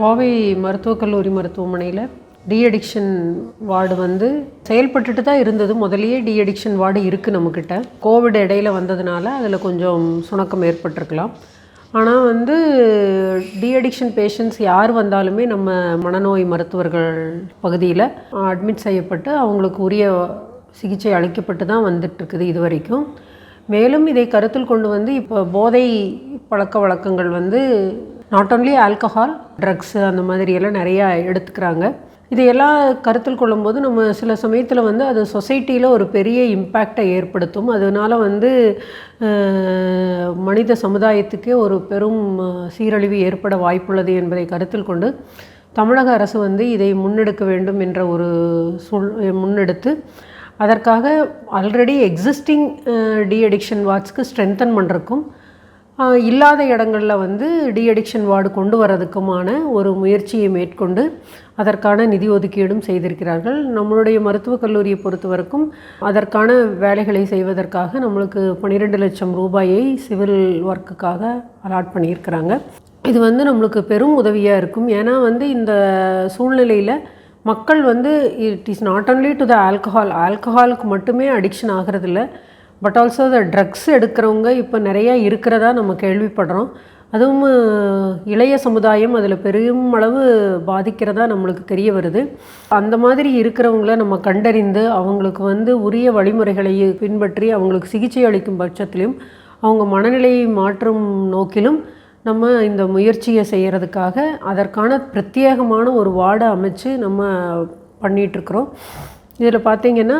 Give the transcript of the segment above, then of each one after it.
கோவை மருத்துவக் கல்லூரி மருத்துவமனையில் டிஅடிக்ஷன் வார்டு வந்து செயல்பட்டுட்டு தான் இருந்தது. முதல்லயே டிஅடிக்ஷன் வார்டு இருக்குது நம்மக்கிட்ட கோவிட் இடையில வந்ததுனால அதில் கொஞ்சம் சுணக்கம் ஏற்பட்டிருக்கலாம். ஆனால் வந்து டிஅடிக்ஷன் பேஷண்ட்ஸ் யார் வந்தாலுமே நம்ம மனநோய் மருத்துவர்கள் பகுதியில் அட்மிட் செய்யப்பட்டு அவங்களுக்கு உரிய சிகிச்சை அளிக்கப்பட்டு தான் வந்துட்டுருக்குது இது வரைக்கும். மேலும் இதை கருத்தில் கொண்டு வந்து இப்போ போதை பழக்க வழக்கங்கள் வந்து நாட் ஓன்லி ஆல்கஹால் ட்ரக்ஸு அந்த மாதிரி எல்லாம் நிறையா எடுத்துக்கிறாங்க. இதையெல்லாம் கருத்தில் கொள்ளும்போது நம்ம சில சமயத்தில் வந்து அது சொசைட்டியில் ஒரு பெரிய இம்பேக்டை ஏற்படுத்தும். அதனால் வந்து மனித சமுதாயத்துக்கே ஒரு பெரும் சீரழிவு ஏற்பட வாய்ப்புள்ளது என்பதை கருத்தில் கொண்டு தமிழக அரசு வந்து இதை முன்னெடுக்க வேண்டும் என்ற ஒரு சூழ் முன்னெடுத்து அதற்காக ஆல்ரெடி எக்ஸிஸ்டிங் டிஅடிக்ஷன் வாட்ச்க்கு ஸ்ட்ரென்தன் பண்ணுறக்கும் இல்லாத இடங்களில் வந்து டிஅடிக்ஷன் வார்டு கொண்டு வரதுக்குமான ஒரு முயற்சியை மேற்கொண்டு அதற்கான நிதி ஒதுக்கீடும் செய்திருக்கிறார்கள். நம்மளுடைய மருத்துவக் கல்லூரியை பொறுத்தவரைக்கும் அதற்கான வேலைகளை செய்வதற்காக நம்மளுக்கு பன்னிரெண்டு லட்சம் ரூபாயை சிவில் ஒர்க்குக்காக அலாட் பண்ணியிருக்கிறாங்க. இது வந்து நம்மளுக்கு பெரும் உதவியாக இருக்கும். ஏன்னா வந்து இந்த சூழ்நிலையில் மக்கள் வந்து it is not only to the alcohol. ஆல்கஹாலுக்கு மட்டுமே அடிக்ஷன் ஆகிறதில்ல. பட் ஆல்சோ த ட்ரக்ஸ் எடுக்கிறவங்க இப்போ நிறையா இருக்கிறதா நம்ம கேள்விப்படுறோம். அதுவும் இளைய சமுதாயம் அதில் பெரும் அளவு பாதிக்கிறதா நம்மளுக்கு தெரிய வருது. அந்த மாதிரி இருக்கிறவங்கள நம்ம கண்டறிந்து அவங்களுக்கு வந்து உரிய வழிமுறைகளை பின்பற்றி அவங்களுக்கு சிகிச்சை அளிக்கும் பட்சத்திலும் அவங்க மனநிலையை மாற்றும் நோக்கிலும் நம்ம இந்த முயற்சியை செய்கிறதுக்காக அதற்கான பிரத்யேகமான ஒரு வார்டை அமைச்சு நம்ம பண்ணிகிட்ருக்குறோம் இதில் பார்த்தீங்கன்னா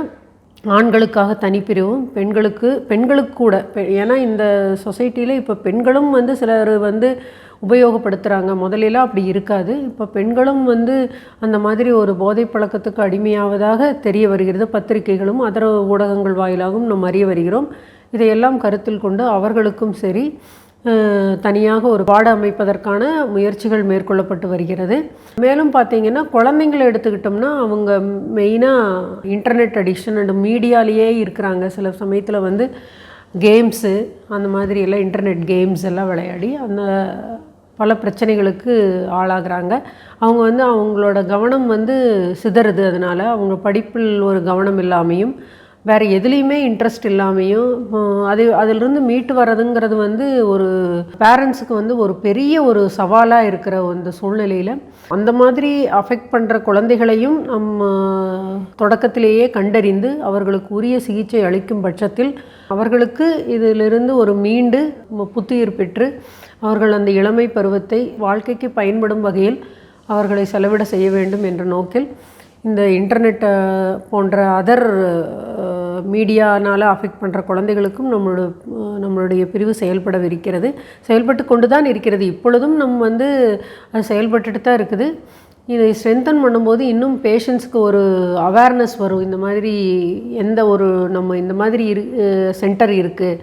ஆண்களுக்காக தனிப்பிரிவும் பெண்களுக்கு பெண்களுக்கு கூட. பெ- ஏன்னா இந்த சொசைட்டியில் இப்போ பெண்களும் வந்து சிலர் வந்து உபயோகப்படுத்துகிறாங்க முதலெல்லாம் அப்படி இருக்காது. இப்போ பெண்களும் வந்து அந்த மாதிரி ஒரு போதை பழக்கத்துக்கு அடிமையாவதாக தெரிய வருகிறது. பத்திரிகைகளும் அதர ஊடகங்கள் வாயிலாகவும் நம்ம அறிய வருகிறோம். இதையெல்லாம் கருத்தில் கொண்டு அவர்களுக்கும் சரி தனியாக ஒரு பாட அமைப்பதற்கான முயற்சிகள் மேற்கொள்ளப்பட்டு வருகிறது. மேலும் பார்த்தீங்கன்னா குழந்தைங்களை எடுத்துக்கிட்டோம்னா அவங்க மெயினாக இன்டர்நெட் அடிக்ஷன் அண்ட் மீடியாலேயே இருக்கிறாங்க. சில சமயத்தில் வந்து கேம்ஸு அந்த மாதிரி எல்லாம் இன்டர்நெட் கேம்ஸ் எல்லாம் விளையாடி அந்த பல பிரச்சனைகளுக்கு ஆளாகிறாங்க. அவங்க வந்து அவங்களோட கவனம் வந்து சிதறுது. அதனால் அவங்க படிப்பில் ஒரு கவனம் இல்லாமையும் வேறு எதுலேயுமே இன்ட்ரெஸ்ட் இல்லாமையும் அது அதிலிருந்து மீட்டு வர்றதுங்கிறது வந்து ஒரு பேரண்ட்ஸுக்கு வந்து ஒரு பெரிய ஒரு சவாலாக இருக்கிற அந்த சூழ்நிலையில் அந்த மாதிரி அஃபெக்ட் பண்ணுற குழந்தைகளையும் நம்ம தொடக்கத்திலேயே கண்டறிந்து அவர்களுக்கு உரிய சிகிச்சை அளிக்கும் பட்சத்தில் அவர்களுக்கு இதிலிருந்து ஒரு மீண்டு புத்துயிர் பெற்று அவர்கள் அந்த இளமை பருவத்தை வாழ்க்கைக்கு பயன்படும் வகையில் அவர்களை செலவிட செய்ய வேண்டும் என்ற நோக்கில் இந்த இன்டர்நெட் போன்ற அதர் மீடியானால் அஃபெக்ட் பண்ணுற குழந்தைகளுக்கும் நம்மளோட நம்மளுடைய பிரிவு செயல்படவிருக்கிறது. செயல்பட்டு கொண்டு தான் இருக்கிறது. இப்பொழுதும் நம்ம வந்து அது செயல்பட்டுட்டு தான் இருக்குது. இதை ஸ்ட்ரென்தன் பண்ணும்போது இன்னும் பேஷண்ட்ஸ்க்கு ஒரு அவேர்னஸ் வரும். இந்த மாதிரி எந்த ஒரு நம்ம இந்த மாதிரி இரு சென்டர் இருக்குது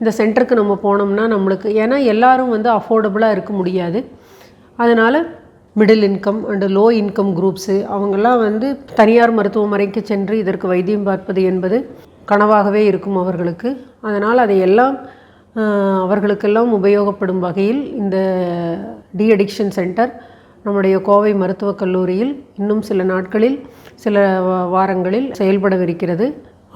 இந்த சென்டருக்கு நம்ம போனோம்னா நம்மளுக்கு ஏன்னா எல்லோரும் வந்து அஃபோர்டபுளாக இருக்க முடியாது. அதனால் middle income and low income groups அவங்கெல்லாம் வந்து தனியார் மருத்துவமனைக்கு சென்று இதற்கு வைத்தியம் பார்ப்பது என்பது கனவாகவே இருக்கும் அவர்களுக்கு. அதனால் அதையெல்லாம் அவர்களுக்கெல்லாம் உபயோகப்படும் வகையில் இந்த டிஅடிக்ஷன் சென்டர் நம்முடைய கோவை மருத்துவக் கல்லூரியில் இன்னும் சில நாட்களில் சில வாரங்களில் செயல்படவிருக்கிறது.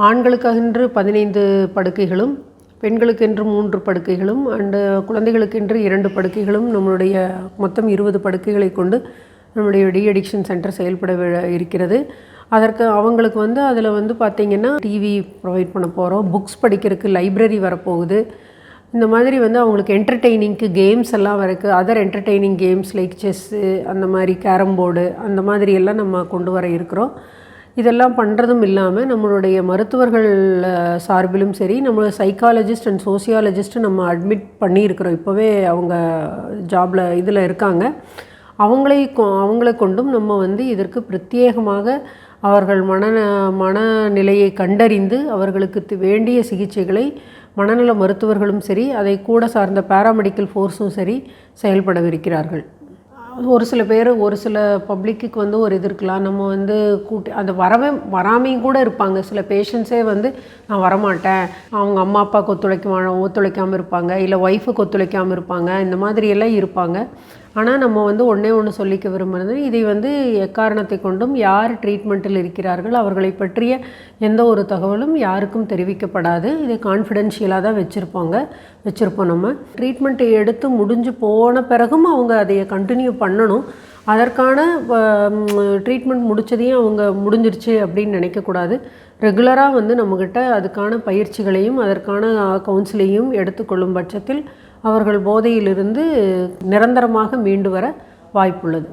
ஆண்களுக்கென்று பதினைந்து படுக்கைகளும் பெண்களுக்கென்று மூன்று படுக்கைகளும் அண்டு குழந்தைகளுக்கென்று இரண்டு படுக்கைகளும் நம்மளுடைய மொத்தம் இருபது படுக்கைகளை கொண்டு நம்முடைய டிஅடிக்ஷன் சென்டர் செயல்பட இருக்கிறது. அதற்கு அவங்களுக்கு வந்து அதில் வந்து பார்த்திங்கன்னா டிவி ப்ரொவைட் பண்ண போகிறோம் புக்ஸ் படிக்கிறதுக்கு லைப்ரரி வரப்போகுது. இந்த மாதிரி வந்து அவங்களுக்கு என்டர்டெய்னிங்க்கு கேம்ஸ் எல்லாம் வரக்கு other entertaining games like chess அந்த மாதிரி கேரம் போர்டு அந்த மாதிரி எல்லாம் நம்ம கொண்டு வர இருக்கிறோம். இதெல்லாம் பண்ணுறதும் இல்லாமல் நம்மளுடைய மருத்துவர்கள் சார்பிலும் சரி நம்ம சைக்காலஜிஸ்ட் அண்ட் சோசியாலஜிஸ்ட் நம்ம அட்மிட் பண்ணியிருக்கிறோம். இப்போவே அவங்க ஜாபில் இதில் இருக்காங்க. அவங்களை கொ- அவங்களை கொண்டும் நம்ம வந்து இதற்கு பிரத்யேகமாக அவர்கள் மன மனநிலையை கண்டறிந்து அவர்களுக்கு வேண்டிய சிகிச்சைகளை மனநல மருத்துவர்களும் சரி அதை கூட சார்ந்த பாராமெடிக்கல் ஃபோர்ஸும் சரி செயல்படவிருக்கிறார்கள். ஒரு சில பேர் ஒரு சில பப்ளிக்கு வந்து ஒரு இது இருக்கலாம். நம்ம வந்து கூட்டி அந்த வரவே வராமையும் கூட இருப்பாங்க. சில பேஷண்ட்ஸே வந்து நான் வரமாட்டேன். அவங்க அம்மா அப்பாவுக்கு ஒத்துழைக்க ஒத்துழைக்காமல் இருப்பாங்க. இல்லை ஒய்ஃபுக்கு ஒத்துழைக்காமல் இருப்பாங்க. இந்த மாதிரியெல்லாம் இருப்பாங்க. ஆனால் நம்ம வந்து ஒன்றே ஒன்று சொல்லிக்க விரும்புகிறது இதை வந்து எக்காரணத்தை கொண்டும் யார் ட்ரீட்மெண்ட்டில் இருக்கிறார்கள் அவர்களை பற்றிய எந்த ஒரு தகவலும் யாருக்கும் தெரிவிக்கப்படாது. இதை கான்ஃபிடென்ஷியலாக தான் வச்சுருப்பாங்க வச்சுருப்போம் நம்ம. ட்ரீட்மெண்ட்டை எடுத்து முடிஞ்சு போன பிறகும் அவங்க அதை கண்டினியூ பண்ணணும். அதற்கான ட்ரீட்மெண்ட் முடிச்சதையும் அவங்க முடிஞ்சிருச்சு அப்படின்னு நினைக்கக்கூடாது. ரெகுலராக வந்து நம்மக்கிட்ட அதுக்கான பயிற்சிகளையும் அதற்கான கவுன்சிலையும் எடுத்துக்கொள்ளும் பட்சத்தில் அவர்கள் போதையிலிருந்து நிரந்தரமாக மீண்டு வர வாய்ப்புள்ளது.